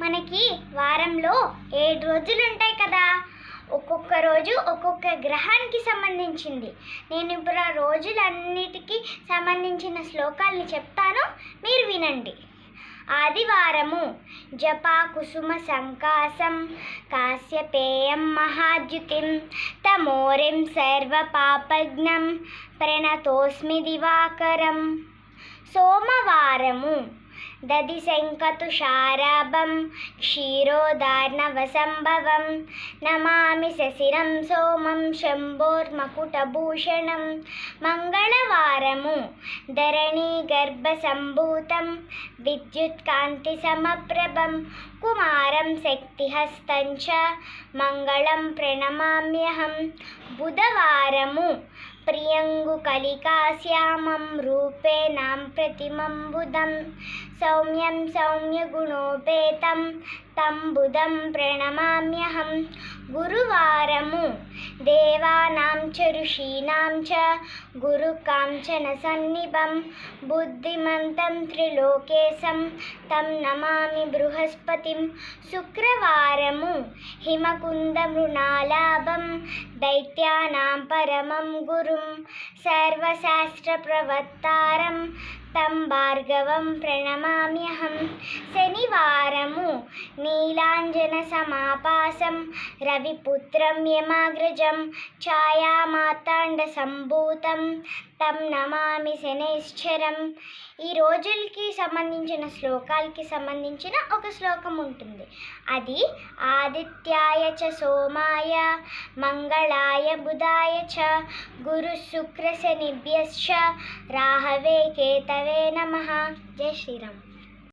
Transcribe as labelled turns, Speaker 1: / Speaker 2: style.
Speaker 1: మనకి వారంలో ఏడు రోజులు ఉంటాయి కదా. ఒక్కొక్క రోజు ఒక్కొక్క గ్రహానికి సంబంధించింది. నేను ఇప్పుడు ఆ రోజులన్నిటికీ సంబంధించిన శ్లోకాల్ని చెప్తాను. మీరు వినండి. ఆదివారము జపా కుసుమ సంకాసం కాశ్యపేయం మహాద్యుతిం తమోరిం సర్వపాపజ్ఞం ప్రణతోస్మి దివాకరం. సోమవారము దదిశంకతుషారాభం క్షీరోదార్ణవసంభవం నమామి శశిరం సోమం శంభోర్మకుటభూషణం మంగళవారము ధరణీ గర్భసంభూతం విద్యుత్కాంతి సమప్రభం కుమారం శక్తిహస్తం చ మంగళం ప్రణమామ్యహం బుధవారము ప్రియంగుకలికాశ్యామం రూపేణాం ప్రతిమం బుధం సౌమ్యం సౌమ్యగుణోపేతం తం బుధం ప్రణమామ్యహం గురువారము దేవానాం చ ఋషీణాం చ గురుకాంచన సన్నిభం బుద్ధిమంతం త్రిలోకేశం తం हिमकुन्दमृणालाभं दैत्यानां परमं गुरुं सर्वशास्त्रप्रवक्तारं तं भार्गवं प्रणमाम्यहं తం భార్గవం ప్రణమామ్యహం శనివారము నీలాంజన సమాపాసం రవిపుత్రం యమాగ్రజం ఛాయామాతాండ సంభూతం తం నమామి శనైశ్చరం ఈ రోజులకి సంబంధించిన శ్లోకాలకి సంబంధించిన ఒక శ్లోకం ఉంటుంది. అది ఆదిత్యాయ చ సోమాయ మంగళాయ బుధాయ చ గురు శుక్ర శనిభ్యశ్చ రాహవే కేతవే నమ. జై శ్రీరామ్.